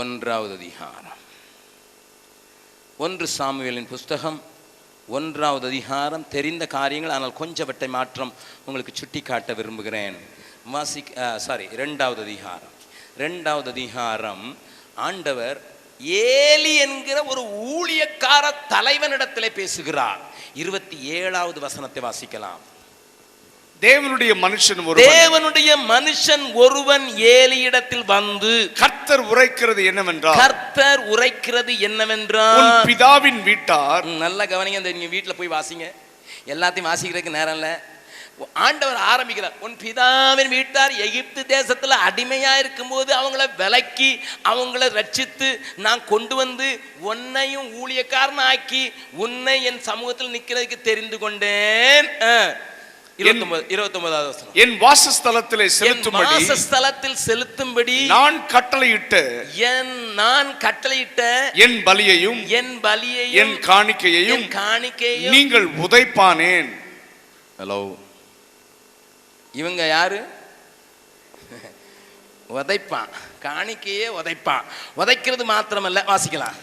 ஒன்றாவது அதிகாரம். ஒன்று சாமுவேலின் புஸ்தகம் ஒன்றாவது அதிகாரம் தெரிந்த காரியங்கள் ஆனால் கொஞ்சவற்றை மாற்றம் உங்களுக்கு சுட்டி காட்ட விரும்புகிறேன் வாசி சாரி ரெண்டாவது அதிகாரம். ரெண்டாவது அதிகாரம் ஆண்டவர் ஏலி என்கிற ஒரு ஊழியக்கார தலைவனிடத்திலே பேசுகிறார். இருபத்தி ஏழாவது வசனத்தை வாசிக்கலாம். தேவனுடைய மனுஷன் ஒருவன். தேவனுடைய மனுஷன் ஒருவன் ஏலியிடத்தில் வந்து கர்த்தர் உரைக்கிறது என்னவென்றால் கர்த்தர் உரைக்கிறது என்னவென்றால் பிதாவின் வீட்டார். நல்லா கவனிங்க இந்த நீங்க வீட்டில் போய் வாசிங்க. எல்லாத்தையும் வாசிக்கிறதுக்கு நேரம் இல்லை. ஆண்டவர் ஆரம்பிக்கிறார் உன் பிதாவின் வீட்டார் எகிப்து தேசத்துல அடிமையா இருக்கும்போது அவங்கள விலக்கி அவங்கள ரட்சித்து நான் கொண்டு வந்து உன்னையும் ஊழியக்காரன் ஆக்கி உன்னை என் சமூகத்தில் நிக்கிறதுக்கு தெரிந்து கொண்டேன். என் வாசஸ்தலத்திலே செலுத்தும்படி வாசஸ்தலத்தில் செலுத்தும்படி நான் கட்டளையிட்ட என் நான் கட்டளையிட்ட என் பலியையும் என் பலியையும் என் காணிக்கையையும் என் காணிக்கையும் நீங்கள் உதைப்பானேன். ஹலோ இவங்க யாரு? உதைப்பான். காணிக்கையே உதைப்பான். உதைக்கிறது மாத்திரமல்ல வாசிக்கலாம்.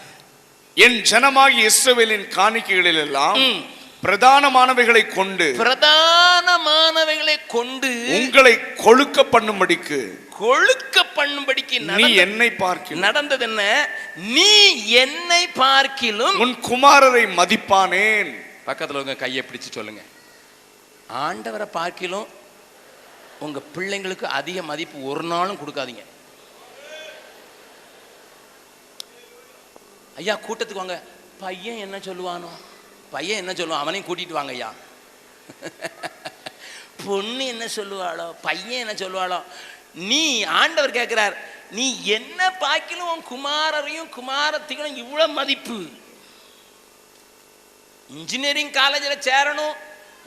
என் ஜனமாகி இஸ்ரவேலின் காணிக்கைகளில் எல்லாம். பிரதானமானவைகளை கொண்டு பிரதானமானவைகளை கொண்டு உங்களை கொழுக்க பண்ணும்படிக்கு கொழுக்க பண்ணும்படிக்கு நீ என்னை பார்க்க நடந்தது என்ன நீ என்னை பார்க்கிலும். உன் குமாரரை மதிப்பானேன். பக்கத்துல உங்க கையை பிடிச்சு சொல்லுங்க. ஆண்டவரை பார்க்கிலும் உங்க பிள்ளைங்களுக்கு அதிக மதிப்பு ஒரு நாளும் கொடுக்காதீங்க. ஐயா கூட்டத்துக்கு வாங்க. பையன் என்ன சொல்லுவானோ? பையன் என்ன சொல்லுவான்? அவனையும் கூட்டிட்டு வாங்க ஐயா. பொண்ணு என்ன சொல்லுவாளோ பையன் என்ன சொல்லுவாளோ நீ ஆண்டவர் கேட்கிறார் நீ என்ன பாக்கிலும் உன் குமாரரையும் குமாரத்திகளும் இவ்வளோ மதிப்பு. இன்ஜினியரிங் காலேஜில் சேரணும்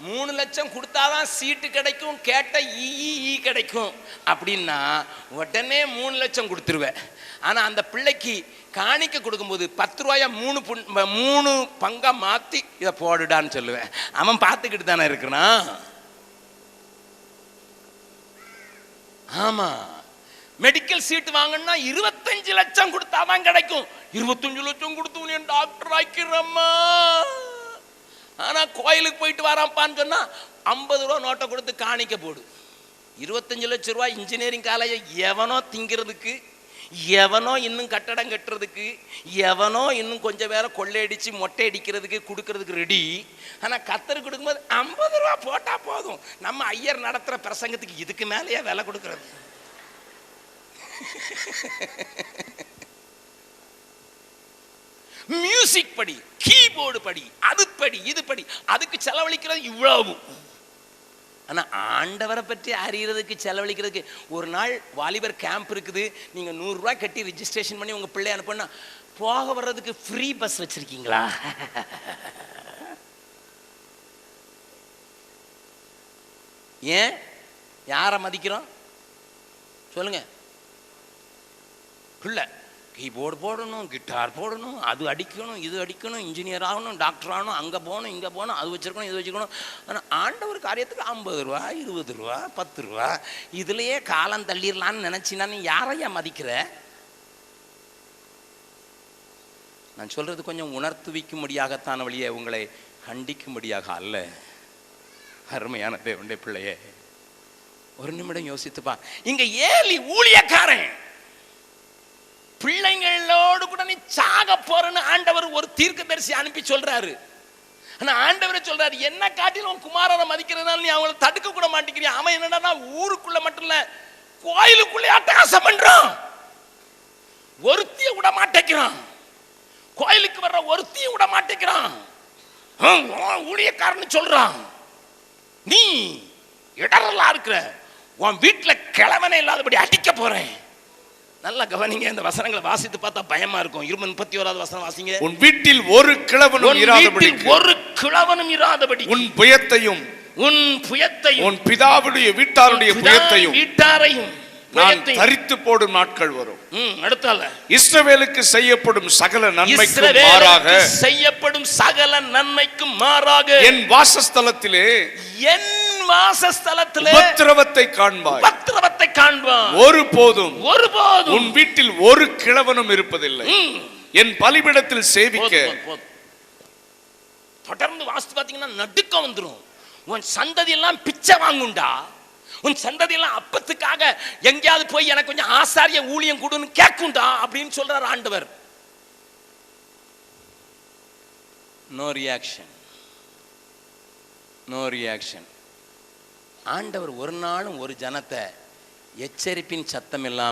மூணு லட்சம் கொடுத்தாதான் சீட்டு கிடைக்கும் கேட்ட இஇஇ கிடைக்கும். அப்படின்னா உடனே மூணு லட்சம் கொடுத்துருவேன் ஆனால் அந்த பிள்ளைக்கு காணிக்க கொடுக்கும்போது பத்து ரூபாயா மூணு மூணு பங்காக மாற்றி இதை போடுடான்னு சொல்லுவேன். அவன் பார்த்துக்கிட்டு தானே இருக்கிறான். ஆமாம் மெடிக்கல் சீட் வாங்கினா இருபத்தஞ்சு லட்சம் கொடுத்தா தான் கிடைக்கும். இருபத்தஞ்சு லட்சம் கொடுத்து உன்னை டாக்டர் ஆக்கிறம்மா ஆனால் கோயிலுக்கு போயிட்டு வரான்ப்பான்னு சொன்னால் ஐம்பது ரூபா நோட்டை கொடுத்து காணிக்க போடு. இருபத்தஞ்சு லட்ச ரூபா இன்ஜினியரிங் காலேஜை எவனோ திங்கிறதுக்கு எவனோ இன்னும் கட்டடம் கட்டுறதுக்கு எவனோ இன்னும் கொஞ்சம் பேரை கொள்ளையடிச்சு மொட்டை அடிக்கிறதுக்கு கொடுக்கறதுக்கு ரெடி ஆனால் கத்தர் கொடுக்கும்போது ஐம்பது ரூபா போட்டால் போதும். நம்ம ஐயர் நடத்துகிற பிரசங்கத்துக்கு இதுக்கு மேலேயே விலை கொடுக்கறது. மியூசிக் படி கீபோர்டு படி அது படி இது படி அதுக்கு செலவழிக்கிறது இவ்வளவு ஆனா ஆண்டவரை பற்றி அறிகிறதுக்கு செலவழிக்கிறதுக்கு ஒரு நாள் வாலிபர் கேம்ப் இருக்குது நீங்க நூறுரூவா கட்டி ரிஜிஸ்ட்ரேஷன் பண்ணி உங்க பிள்ளை அனுப்புனா போக வர்றதுக்கு ஃப்ரீ பஸ் வச்சிருக்கீங்களா? ஏன்? யாரை மதிக்கிறோம்? சொல்லுங்க. பிள்ளை. கீபோர்டு போடணும் கிட்டார் போடணும் அது அடிக்கணும் இது அடிக்கணும் இன்ஜினியர் ஆகணும் டாக்டர் ஆகணும் அங்கே போகணும் இங்கே போகணும் அது வச்சிருக்கணும் இது வச்சுக்கணும் ஆனால் ஆண்டவர் காரியத்துக்கு ஐம்பது ரூபா இருபது ரூபா பத்து ரூபா இதுலேயே காலம் தள்ளிடலான்னு நினச்சினா நீ யாரையா மதிக்கிற? நான் சொல்கிறது கொஞ்சம் உணர்த்துவிக்கும்படியாகத்தான வழியே உங்களை கண்டிக்கும்படியாக அல்ல. அருமையான தேவண்டே பிள்ளையே ஒரு நிமிடம் யோசித்துப்பா இங்கே ஏலி ஊழியக்காரன். பிள்ளைங்களோடு கூட நீ சாக போறன்னு ஆண்டவர் ஒரு தீர்க்கதரிசி அனுப்பி சொல்றாரு. ஆனா ஆண்டவரே சொல்றாரு என்ன காட்டிலும் உன் குமாரனை மதிக்கிறதுனால நீ அவங்கள தடுக்க கூட மாட்டேங்கிறியா அவன் என்னடா ஊருக்குள்ள மட்டும் இல்ல கோயிலுக்குள்ளே அட்டகாசம் பண்றான். ஒருத்திய விட மாட்டேங்கிறான். கோயிலுக்கு வர்ற ஒருத்தியும் விட மாட்டேங்கிறான். உன் ஊழியக்காரன்னு சொல்றான். நீ இடரலா இருக்கிற. உன் வீட்டுல கிழவனே இல்லாதபடி அடிக்க போறேன். நல்லா கவனிங்க இந்த வசனங்களை வாசித்து பார்த்தா பயமா இருக்கும். இருபது முப்பத்தி ஓராவது வசனம் வாசிங்க. உன் வீட்டில் ஒரு கிழவனும் இராதபடி ஒரு கிழவனும் இராதபடி உன் புயத்தையும் உன் புயத்தையும் உன் பிதாவுடைய வீட்டாருடைய புயத்தையும் வீட்டாரையும் நான். தரித்து போடும் நாட்கள் வரும். அடுத்தால. இஸ்ரவேலுக்கு செய்யப்படும் சகல நன்மைக்கும் மாறாக செய்யப்படும் சகல நன்மைக்கும் மாறாக. என் வாசஸ்தலத்திலே என் வாசஸ்தலத்திலே உபத்திரவத்தை காண்பாய். உபத்திரவத்தை காண்பான். ஒருபோதும் ஒருபோதும் உன் வீட்டில் ஒரு கிழவனும் இருப்பதில்லை. என் பலிபிடத்தில் சேவிக்க போதும், போதும், போதும். தொடர்ந்து வாஸ்து பாத்தீங்கன்னா நடுக்கம் வந்துரும். உன் சந்ததி எல்லாம் பிச்சை வாங்குண்டா. உன் சந்ததி எல்லாம் அப்பத்துக்காக எங்கேயாவது போய் எனக்கு கொஞ்சம் ஆசாரிய ஊழியம் கொடுன்னு கேட்குண்டா அப்படின்னு சொல்றார் ஆண்டவர். நோ ரியாக்ஷன் நோ ரியாக்ஷன் ஆண்டவர் ஒரு நாளும் ஒரு ஜனத்தை எச்சரிப்பின் சத்தம் இல்லாமல்